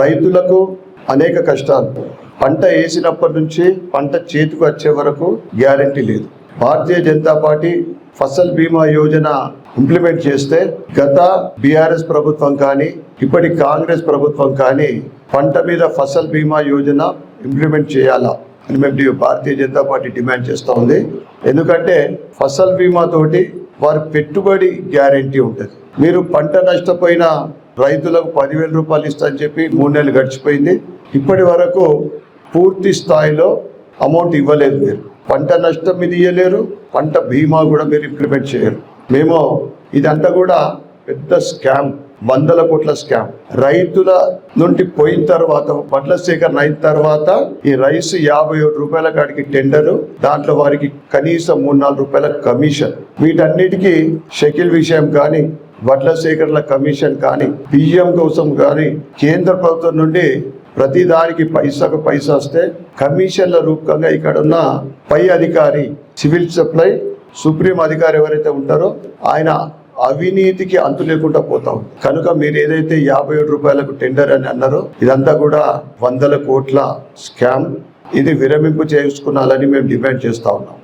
రైతులకు అనేక కష్టాలు. పంట వేసినప్పటి నుంచి పంట చేతికి వచ్చే వరకు గ్యారంటీ లేదు. భారతీయ జనతా పార్టీ ఫసల్ బీమా యోజన ఇంప్లిమెంట్ చేస్తే గత బీఆర్ఎస్ ప్రభుత్వం కానీ ఇప్పటి కాంగ్రెస్ ప్రభుత్వం కానీ పంట మీద ఫసల్ బీమా యోజన ఇంప్లిమెంట్ చేయాలా అని మేము భారతీయ జనతా పార్టీ డిమాండ్ చేస్తూ ఉంది. ఎందుకంటే ఫసల్ బీమా తోటి వారి పెట్టుబడి గ్యారంటీ ఉంటుంది. మీరు పంట నష్టపోయిన రైతులకు పదివేల రూపాయలు ఇస్తా అని చెప్పి మూడు నెలలు గడిచిపోయింది. ఇప్పటి వరకు పూర్తి స్థాయిలో అమౌంట్ ఇవ్వలేదు మీరు. పంట నష్టం ఇది ఇవ్వలేరు పంట బీమా కూడా మీరు ఇంప్లిమెంట్ చేయరు. మేము ఇదంతా కూడా పెద్ద స్కామ్ వందల కోట్ల స్కామ్ రైతుల నుండి పోయిన తర్వాత వడ్ల సేకరణ అయిన తర్వాత ఈ రైస్ యాభై ఏడు రూపాయల కాడికి టెండర్ దాంట్లో వారికి కనీసం మూడు నాలుగు రూపాయల కమిషన్ వీటన్నిటికీ షకిల్ విషయం కానీ వడ్ల సేకరణ కమిషన్ కానీ బియ్యం కోసం కానీ కేంద్ర ప్రభుత్వం నుండి ప్రతి దానికి పైసాకు పైసా వస్తే కమిషన్ల రూపకంగా ఇక్కడ ఉన్న పై అధికారి సివిల్ సప్లై సుప్రీం అధికారి ఎవరైతే ఉంటారో ఆయన అవినీతికి అంతు లేకుండా పోతాం కనుక మీరు ఏదైతే యాభై ఏడు రూపాయలకు టెండర్ అని అన్నారో ఇదంతా కూడా వందల కోట్ల స్కామ్. ఇది విరమింపు చేసుకున్నాలని మేము డిమాండ్ చేస్తా ఉన్నాం.